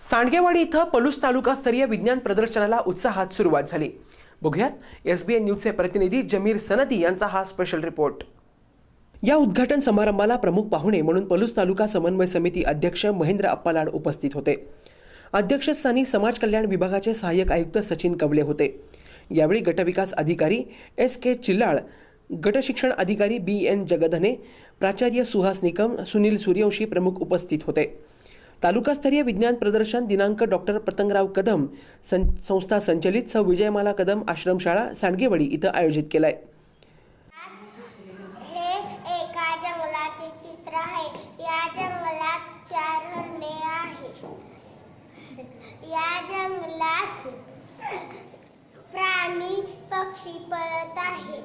सांडगेवाडी इथं पलूस तालुकास्तरीय विज्ञान प्रदर्शनाला उत्साहात सुरुवात झाली. बघूयात एस बी एन न्यूजचे प्रतिनिधी जमीर सनदी यांचा हा स्पेशल रिपोर्ट या उद्घाटन समारंभाला प्रमुख पाहुणे म्हणून पलूस तालुका समन्वय समिती अध्यक्ष महेंद्र अप्पालाड उपस्थित होते. अध्यक्षस्थानी समाज कल्याण विभागाचे सहाय्यक आयुक्त सचिन कवले होते. यावेळी गटविकास अधिकारी एस के चिल्लाळ गटशिक्षण अधिकारी बी एन जगधने प्राचार्य सुहास निकम सुनील सूर्यवंशी प्रमुख उपस्थित होते. तालुकास्तरीय विज्ञान प्रदर्शन दिनांक डॉक्टर पतंगराव कदम सं संस्था संचलित सौ विजयमाला कदम आश्रमशाळा सांडगेवाडी इथं आयोजित केलं आहे. या जंगलात प्राणी पक्षी पळत आहेत.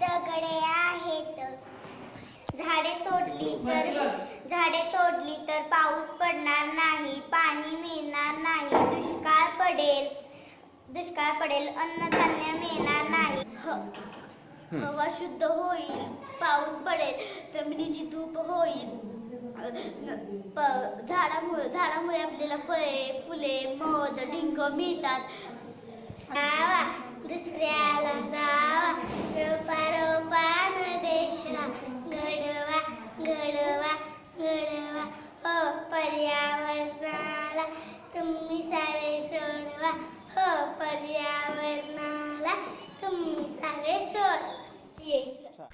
दगडे आहेत. झाडे तोडली तर झाडे तोडली तर पाऊस पडणार नाही पाणी मिळणार नाही दुष्काळ पडेल. दुष्काळ पडेल अन्नधान्य मिळणार नाही. ह- हवा शुद्ध होईल पाऊस पडेल जमिनीची धूप होईल. प- झाडामुळे झाडामुळे आपल्याला फळे फुले मध डिंक मिळतात. गावा पर्यावरणाला तुम्ही सारे सोडवा. हो पर्यावरणाला तुम्ही सारे सोड.